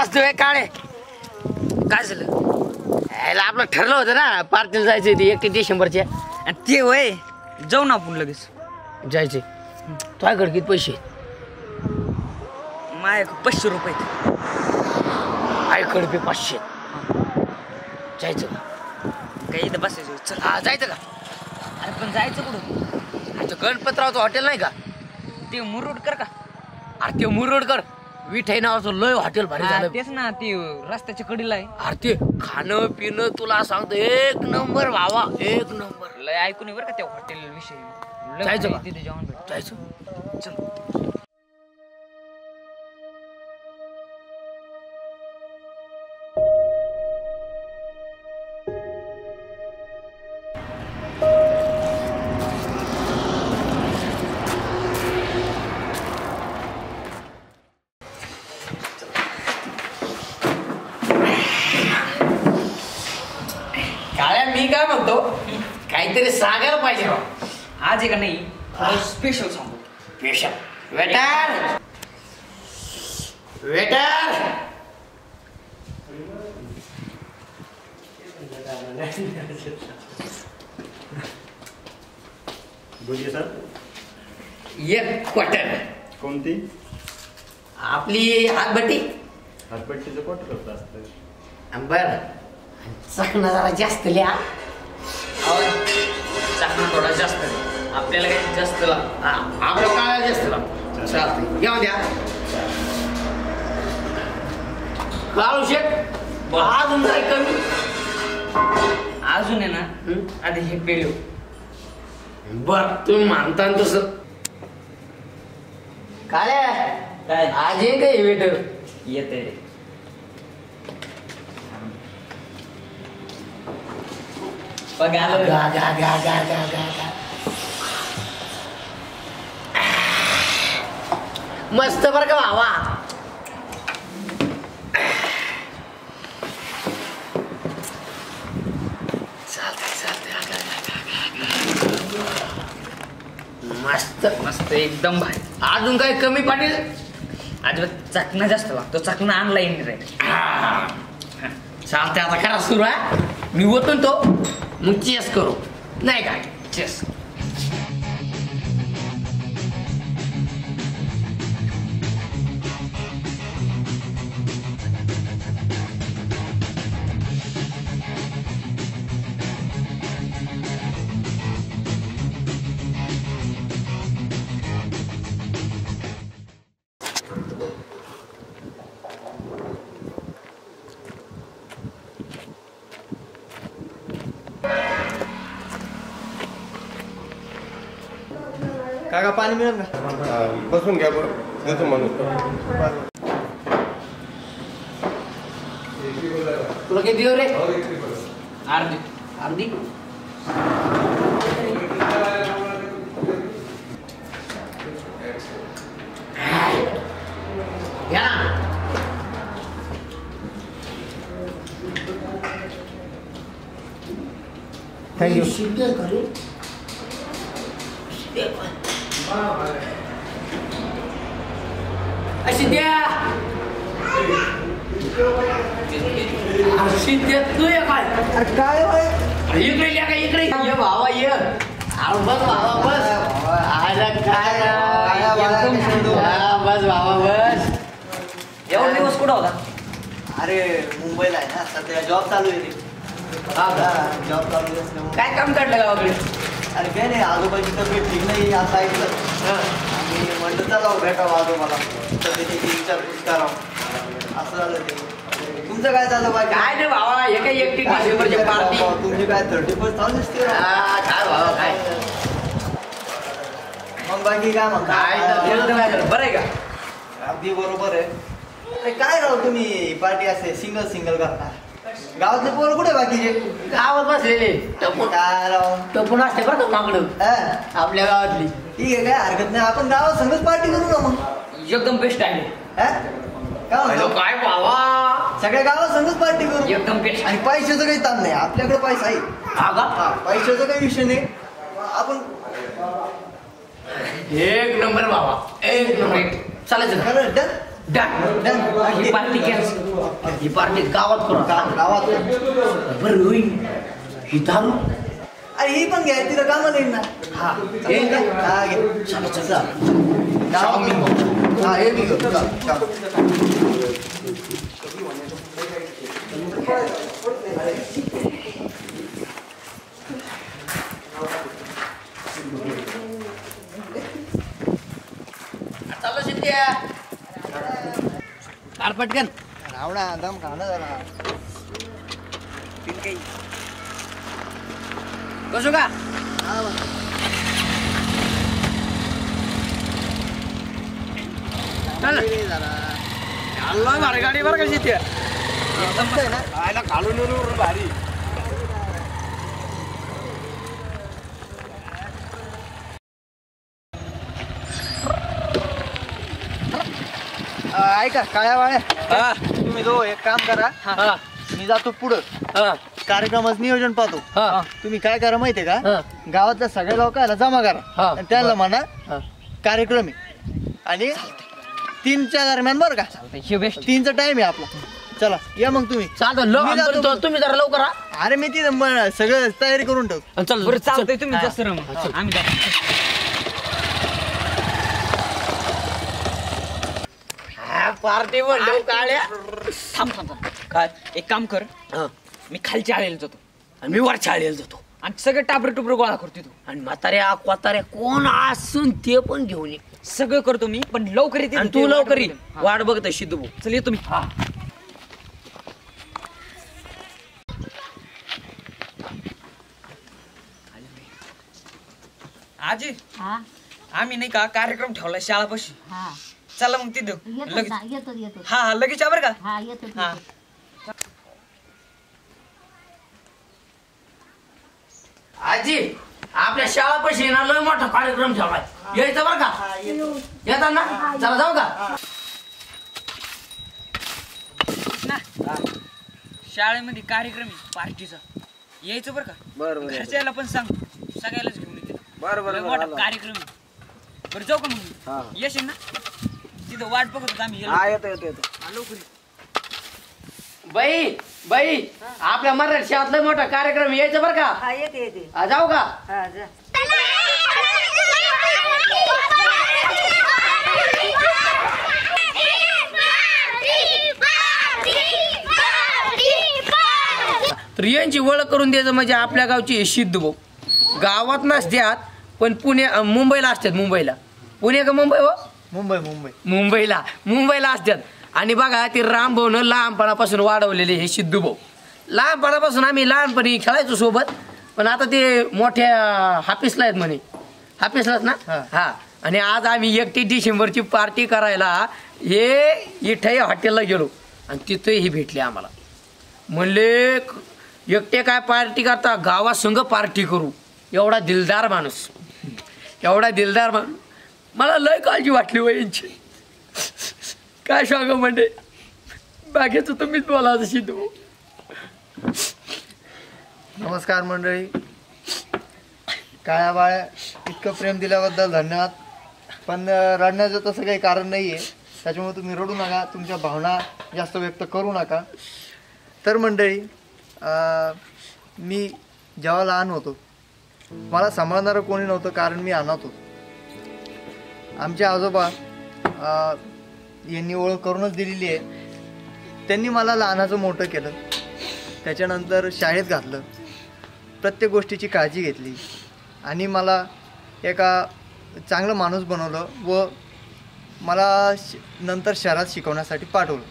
असतोय काळे. काय झालं? यायला आपलं ठरलं होतं ना पार्टीला जायचं ते एकटे डिसेंबरच्या. आणि ते वय जाऊ ना आपण लगेच. जायचे तुझ्याकडे किती पैसे? माझ्या पाचशे रुपये आहेत. आईकडे बी पाचशे. जायचं का? काही इथं बसायचं चल. हा जायचं का? अरे पण जायचं कुठं? अच्छा गणपतरावचं हॉटेल नाही का? ते मुरुड कर का? अरे ते मुरडकर विठाई नावाचं लय हॉटेल भारी हा, झालं. तेच ना ते रस्त्याच्या कडीला आहे. अरे ते खाणं पिणं तुला सांगतो एक नंबर भावा एक नंबर. लय ऐकून आहे बरं का त्या हॉटेल विषयी. लय जायचं भारी का? तिथे जेवण जायचं. चल. आज का नाही स्पेशल सांगू. पेशंट वेटर वेटर बोलिए सर। एक क्वार्टर कोणती? आपली हातभट्टी. हातपट्टीचं क्वार्टर होतं असतं. बर चकना जरा जास्त लिहा. चाकणा थोडा जास्त. आहे. आपल्याला काही जास्त हा, आपलं काळा जास्त लाव चालतंय. येऊ द्या. काळू शेट अजून जरा कमी. अजून आहे ना? हं? आधी हे पेलो बर तुम्ही मानता तसं. काळ्या काय? आज ये काय वेटर येते बघ गा गा गा गा गा गा. मस्त बर का भावा. चालतंय चालतंय मस्त मस्त एकदम भारी. अजून काय कमी पाटील? अजिबात चकणा जास्त लागतो चकणा आणला येईन रे चालते चालतंय आता खरा सुरू आहे मी होतो तो. मग चेस करू. नाही काय चेस. काका पाणी मिळेल का बसून घ्या बरं देतो म्हणून तुला किती देऊ रे अर्धी अर्धी या ना. थँक्यू अ, शिंद्या तू ये काय? अरे काय होय इकडे या का इकडे? ये भावा ये. अरे बस भावा बस. अरे काय काय? हा, बस भावा बस. एवढा दिवस कुठं होता? अरे मुंबईला आहे ना सध्या जॉब चालू आहे हा? जॉब चालू. काय काम काढलं गावाकडे? अरे काय नाही आजोबाची तब्येत ठीक नाही असं ऐकलं हा. आणि म्हणलं चला भेटावं आजोबाला तब्येतीची विचारपूस करावं असं झालं ते. तुमचं काय झालं बाकी? काय नाही भावा हे एकटी डिसेंबरची पार्टी तुमची काय थर्टी फर्स्ट चालू. हा, काय भावा काय? मग बाकी काय म्हणता काय तर? बरं आहे का? अगदी बरोबर आहे. काय राव तुम्ही? पार्टी असे सिंगल सिंगल करता गावातले पोरं कुठे बाकीचे गावात बसलेले. टपून काय राव टपून असते बरं का माकडं? हा? आपल्या गावातली. ठीक आहे काय हरकत नाही. आपण गावात संगच पार्टी करू ना मग? एकदम बेस्ट आहे. हा? काय हॅलो, म्हणतो? काय भावा? सगळ्या गावात संगच पार्टी करू? एकदम बेस्ट आणि पैशाचं काही ताण नाही. आपल्याकडे पैसा आहे. हा? हा पैशाचा काही विषय नाही. आपण एक नंबर भावा. एक नंबर. चालायचं का? खरं डन डन Done. ही पार्टी कॅन्सल ही पार्टी गावात करू आता. गा- गावात बरं होईल ही दारू अरे ही पण घ्या तिथं कामाला येईल ना हा येईल का? हा, घे. चला, चला. चल. गावात- हा, हे बी घेऊ. चल, चल. काढ पटकन. रावणा दम खाणं जरा. बसू का. चाललोय भारी गाडी बरं कशी ते ना? भारी अं, ऐका काळ्या वाळ्या? तुम्ही दो एक काम करा. हा. मी जातो पुढं. हा. कार्यक्रमाचं नियोजन पाहतो. हा. तुम्ही काय करा माहितीये का. गावातल्या सगळ्या लोकांना जमा करा. आणि त्यांना म्हणा. कार्यक्रम आहे. आणि तीनच्या दरम्यान बरं का? हे बेस्ट तीनचा टाइम आहे आपला. चला या मग तुम्ही. तो- तुम्ही जरा लवकर. अरे मी तिथं म- सगळं तयारी करून ठेवतो. आणि चल. बरं चालतंय. चल. तुम्ही हा. जास्त रम आम्ही जातो हा, पार्टी म्हणतो काळ्या. थांब थांब थांब. काय? एक काम कर. हा. मी खालच्या आलेलो जातो. आणि मी वर शाळेला जातो. आणि सगळे टापरे टुपरे गोळा करतो तू आणि म्हाताऱ्या कोताऱ्या कोण असून ते पण घेऊन ये. सगळं करतो मी पण लवकर येते आणि तू लवकर ये. वाट बघत. आहे सिद्धू भाऊ. चल येतो मी. आजी हा. आम्ही नाही का कार्यक्रम ठेवला शाळापाशी? हा. चला मग तिथं. येतो लगेच. ना येतो येतो हा हा लगेच या बरं का? हा हा. आजी आपल्या शाळापाशी ना लय मोठा कार्यक्रम ठेवलाय. यायचं बरं का? येतात ना चला जाऊ का? ना. शाळेमध्ये कार्यक्रम आहे पार्टीचा. यायचं बरं का? बरं घरच्याला पण सांग. सगळ्यालाच घेऊन येते. बरं, बरं, लय बरं, मोठा. कार्यक्रम आहे. बरं जाऊ का मग? येशील ना? तिथं वाट बघत होतो आम्ही हा येतो येतो येतो. हा, लवकर ये. बाई बाई आपल्या मराठी लय मोठा कार्यक्रम. यायचं बरं का? हा येते येते. जाऊ का? हा जा. तर यांची ओळख करून द्यायचं म्हणजे आपल्या गावची हे सिद्ध भाऊ. गावात नसत्यात पण पुणे अं, मुंबईला असतात मुंबईला. पुणे का मुंबई हो? मुंबई मुंबई. मुंबईला मुंबईला असतात आणि बघा ते रामभाऊनं लहानपणापासून वाढवलेले हे सिद्धू भाऊ. लहानपणापासून आम्ही लहानपणी खेळायचो सोबत पण आता ते मोठ्या हाफिसला आहेत म्हणे. हाफिसलाच ना? हा. आणि आज आम्ही एकटी डिसेंबरची पार्टी करायला हे इठई हॉटेलला गेलो. आणि तिथेही भेटले आम्हाला. म्हणले "क- एकटे काय पार्टी करता? गावासंग पार्टी करू. एवढा दिलदार माणूस. एवढा दिलदार माणूस मला लय काळजी वाटली हो वयांची काय सांग म्हणजे? बाकीचं तुम्हीच बोला जशी तू नमस्कार मंडळी. काळ्या बाळ्या इतकं प्रेम दिल्याबद्दल धन्यवाद. पण रडण्याचं तसं काही कारण नाही आहे त्याच्यामुळे तुम्ही रडू नका. तुमच्या भावना जास्त व्यक्त करू नका. तर मंडळी मी जेव्हा लहान होतो मला सांभाळणारं कोणी नव्हतं कारण मी अनाथ होतो. आमचे आजोबा यांनी ओळख करूनच दिलेली आहे. त्यांनी मला लहानाचं मोठं केलं. त्याच्यानंतर शाळेत घातलं. प्रत्येक गोष्टीची काळजी घेतली. आणि मला एका चांगलं माणूस बनवलं व मला श नंतर शहरात शिकवण्यासाठी पाठवलं.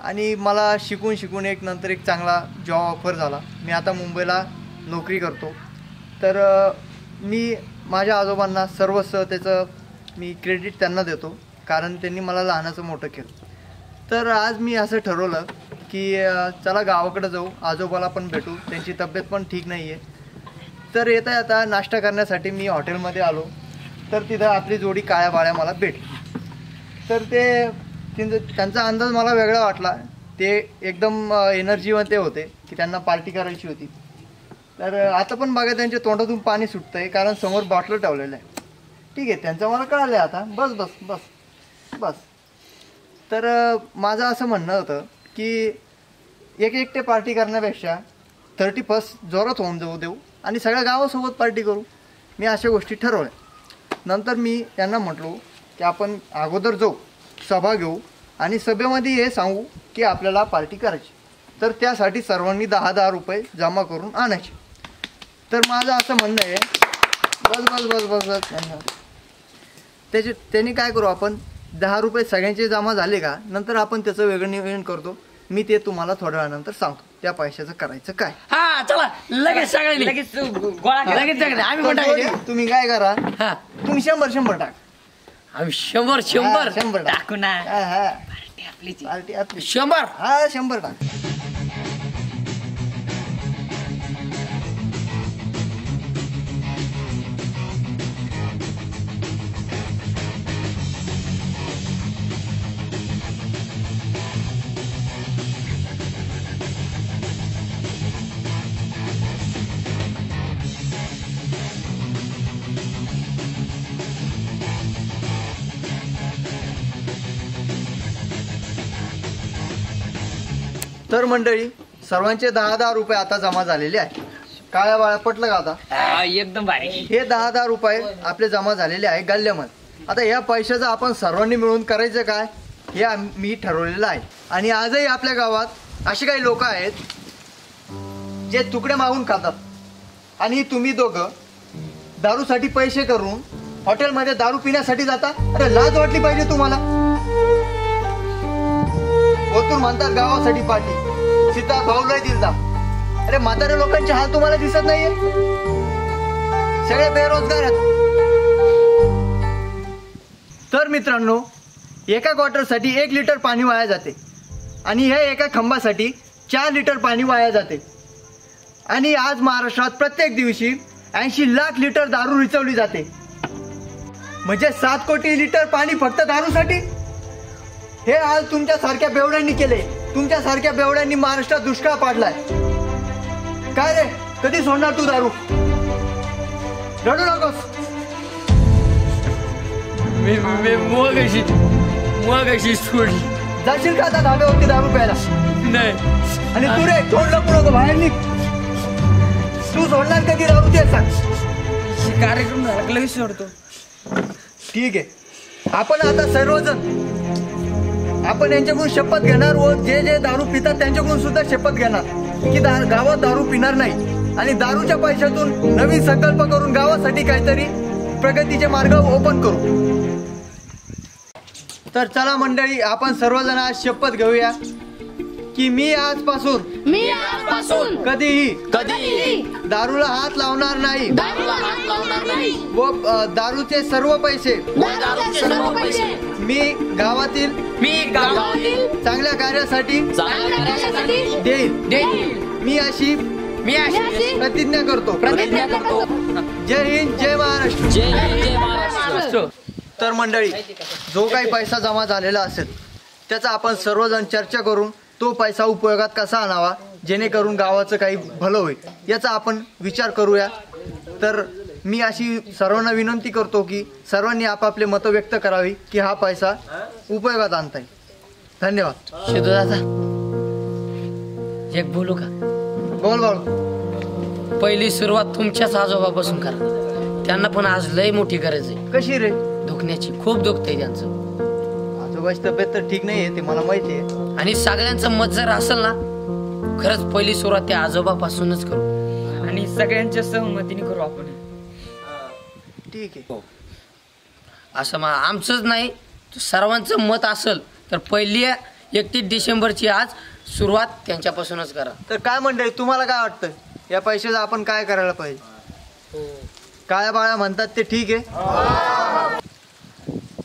आणि मला शिकून शिकून एक नंतर एक चांगला जॉब ऑफर झाला. मी आता मुंबईला नोकरी करतो. तर मी माझ्या आजोबांना सर्वस्व त्याचं मी क्रेडिट त्यांना देतो कारण त्यांनी मला लहानाचं मोठं केलं. तर आज मी असं ठरवलं की चला गावाकडे जाऊ आजोबाला पण भेटू त्यांची तब्येत पण ठीक नाही आहे तर येता येता नाश्ता करण्यासाठी मी हॉटेलमध्ये आलो. तर तिथं आपली जोडी काळ्या बाळ्या मला भेटली. तर ते त्यांचं त्यांचा अंदाज मला वेगळा वाटला. ते एकदम एनर्जीवंत होते की त्यांना पार्टी करायची होती. तर आता पण बघा त्यांच्या तोंडातून पाणी सुटतं आहे कारण समोर बॉटल ठेवलेलं आहे. ठीक आहे त्यांचं मला कळालं आहे आता. बस बस बस बस. तर माझं असं म्हणणं होतं की एक एकटे पार्टी करण्यापेक्षा थर्टी फर्स्ट जोरात होऊन जाऊ देऊ आणि सगळ्या गावासोबत पार्टी करू. मी अशा गोष्टी ठरवल्या. नंतर मी त्यांना म्हटलो की आपण अगोदर जाऊ सभा घेऊ आणि सभेमध्ये हे सांगू की आपल्याला पार्टी करायची. तर त्यासाठी सर्वांनी दहा दहा रुपये जमा करून आणायचे. तर माझं असं म्हणणं आहे. बस बस बस बस बस धन्यवाद. त्याचे त्यांनी काय करू आपण? दहा रुपये सगळ्यांचे जमा झाले का? नंतर आपण त्याचं वेगळं नियोजन करतो. मी ते तुम्हाला थोड्या वेळानंतर सांगतो. त्या पैशाचं करायचं काय? हा चला. लगेच सगळ्यांनी. लगेच गोळा करा. लगेच सगळे आम्ही टाकायचे. तुम्ही काय करा? हा. तुम्ही शंभर शंभर टाक. आम्ही शंभर शंभर. शंभर टाक. टाकू ना. हा, हा. पार्टी आपलीच आहे. पार्टी आपली शंभर. हा शंभर टाक. तर मंडळी सर्वांचे दहा दहा रुपये आता जमा झालेले आहे काळ्या बाळा पटलं का आता? एकदम भारी. हे दहा दहा रुपये आपले जमा झालेले आहे गल्ल्यामध्ये. आता या पैशाचं आपण सर्वांनी मिळून करायचं काय? हे मी ठरवलेलं आहे. आणि आजही आपल्या गावात असे काही लोक आहेत जे तुकडे मागून खातात. आणि तुम्ही दोघं दारूसाठी पैसे करून हॉटेलमध्ये दारू पिण्यासाठी जाता? अरे लाज वाटली पाहिजे तुम्हाला. ओतून म्हणतात गावासाठी पाठी. सीता भाऊलाही दिलता अरे म्हाताऱ्या लोकांचे हाल तुम्हाला दिसत नाहीये. सगळे बेरोजगार आहेत. तर मित्रांनो एका क्वार्टरसाठी एक लिटर पाणी वाया जाते. आणि ह्या एका खंबासाठी चार लिटर पाणी वाया जाते. आणि आज महाराष्ट्रात प्रत्येक दिवशी ऐंशी लाख लिटर दारू रिचवली जाते. म्हणजे सात कोटी लिटर पाणी फक्त दारूसाठी? हे आज तुमच्या सारख्या बेवड्यांनी केले. तुमच्या सारख्या बेवड्यांनी महाराष्ट्रात दुष्काळ पाडलाय. काय रे? कधी सोडणार तू दारू? रडू नकोस. मी सोडली. जाशील का आता धाब्यावरती दारू प्यायला? नाही. आणि तू रे तोंड लपू नको बाहेर निघ. तू सोडणार कधी दारू ते सांग. कार्यक्रम सोडतो. ठीक आहे. आपण आता सर्वजण आपण यांच्याकडून शपथ घेणार व जे जे दारू पितात त्यांच्याकडून सुद्धा शपथ घेणार. की दा गावात दारू पिणार नाही. आणि दारूच्या पैशातून नवीन संकल्प करून गावासाठी काहीतरी प्रगतीचे मार्ग ओपन करू. तर चला मंडळी आपण सर्वजण आज शपथ घेऊया. की मी आजपासून मी आजपासून कधीही कधीही दारूला हात लावणार नाही. दारूला हात लावणार नाही. व दारूचे सर्व पैसे दारूचे सर्व पैसे मी गावातील मी गाव गावातील चांगल्या कार्यासाठी चांगल्या कार्यासाठी देईल देईल मी अशी मी अशी प्रतिज्ञा करतो. प्रतिज्ञा करतो. जय हिंद जय महाराष्ट्र. जय हिंद, जय महाराष्ट्र. तर मंडळी जो काही पैसा जमा झालेला असेल त्याचा आपण सर्वजण चर्चा करून तो पैसा उपयोगात कसा आणावा जेणेकरून गावाचं काही भलं होईल याचा आपण विचार करूया. तर मी अशी सर्वांना विनंती करतो की सर्वांनी आपापले मतं व्यक्त करावी की हा पैसा उपयोगात आणता येईल. धन्यवाद. शिदू दादा एक बोलू का? बोल बोल. पहिली सुरुवात तुमच्याच आजोबापासून करा. त्यांना पण आज लय मोठी गरज आहे. कशी रे? दुखण्याची खूप दुखतंय त्यांचं. आजोबाची तब्येत तर ठीक नाही आहे ते मला माहिती आहे. आणि सगळ्यांचं मत जर असेल ना खरंच पहिली सुरुवात त्या आजोबापासूनच करू. आणि सगळ्यांच्या सहमतीने करू आपण. ठीक आहे. असं मा आमचंच नाही सर्वांचं मत असेल तर पहिली एकतीस डिसेंबरची आज सुरुवात त्यांच्यापासूनच करा. तर काय मंडळी तुम्हाला काय वाटतं या पैशाचं आपण काय करायला पाहिजे? काळ्या बाळ्या म्हणतात ते ठीक आहे.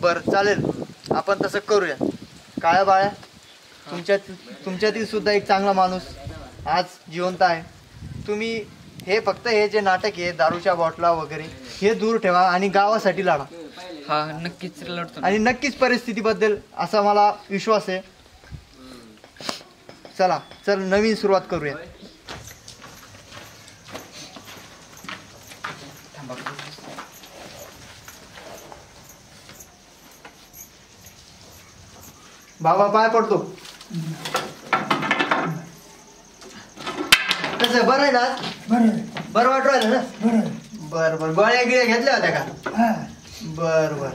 बर चालेल. आपण तसं करूया. काळ्या बाळ्या तुमच्यात तुमच्यातील सुद्धा एक चांगला माणूस आज जिवंत आहे. तुम्ही हे फक्त हे जे नाटक आहे दारूच्या बॉटला वगैरे हे दूर ठेवा आणि गावासाठी लढा. हा नक्कीच लढतो. आणि नक्कीच परिस्थितीबद्दल असा मला विश्वास आहे. चला चल नवीन सुरुवात करूया. बाबा पाय पडतो. कसं बरं आहे ना? बरं वाटू राहिलं ना? बरं बरं गोळ्या गिळ्या घेतल्या होत्या का? बर बर.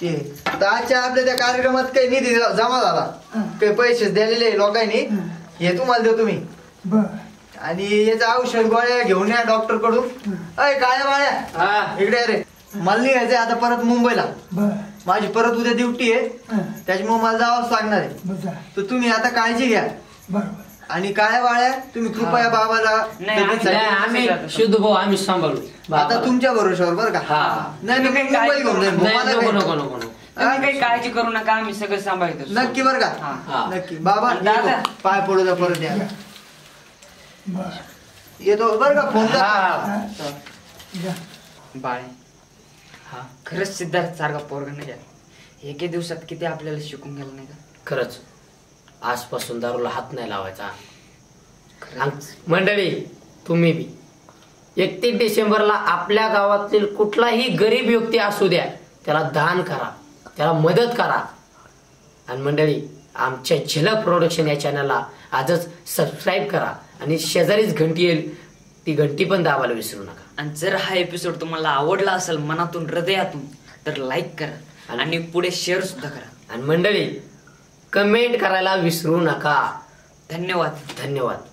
ते. तर आजच्या आपल्या त्या कार्यक्रमात काही निधी ज- जमा झाला. काही पैसे दिलेले लोकांनी. हे. तुम्हाला देऊ तुम्ही. आणि याचं औषध गोळ्या घेऊन या डॉक्टरकडून अय काळ्या बाळ्या. इकडे रे. मला निघायचंय आता परत मुंबईला. माझी परत उद्या ड्युटी आहे. त्याच्यामुळे मला जावंच लागणार आहे. तर तुम्ही आता काळजी घ्या. आणि काळ्या बाळ्या तुम्ही कृपया बाबाला नाही, आम्ही- नाही, शुद्ध भाऊ आम्ही सांभाळू. आता. तुमच्या भरोशावर बरं का? हा. नाही मी मुंबई घेऊन जाईन नाही, मला नको काही- नको नको नको. तुम्ही काही काळजी करू नका आम्ही सगळं सांभाळतो. नक्की बरं का? हा. नक्की. बाबा आणि दादा? येतो. पाय पडू द्या परत या. येतो. बरं का? फोन कर. हा. बाळे हा खरंच सिद्धार्थ सारखा पोरगा नाही आहे एके दिवसात किती आपल्याला शिकून गेलं नाही का? खरंच. आजपासून दारूला हात नाही लावायचा. मंडळी तुम्ही बी. एकतीस डिसेंबरला आपल्या गावातील कुठलाही गरीब व्यक्ती असू द्या त्याला दान करा त्याला मदत करा. आणि मंडळी आमच्या झलक प्रोडक्शन या चॅनलला आजच सबस्क्राईब करा. आणि शेजारीच घंटी येईल ती घंटी पण दाबायला विसरू नका. आणि जर हा एपिसोड तुम्हाला आवडला असेल मनातून हृदयातून तर लाईक करा. आणि पुढे शेअर सुद्धा करा. आणि मंडळी कमेंट करायला विसरू नका. धन्यवाद. धन्यवाद.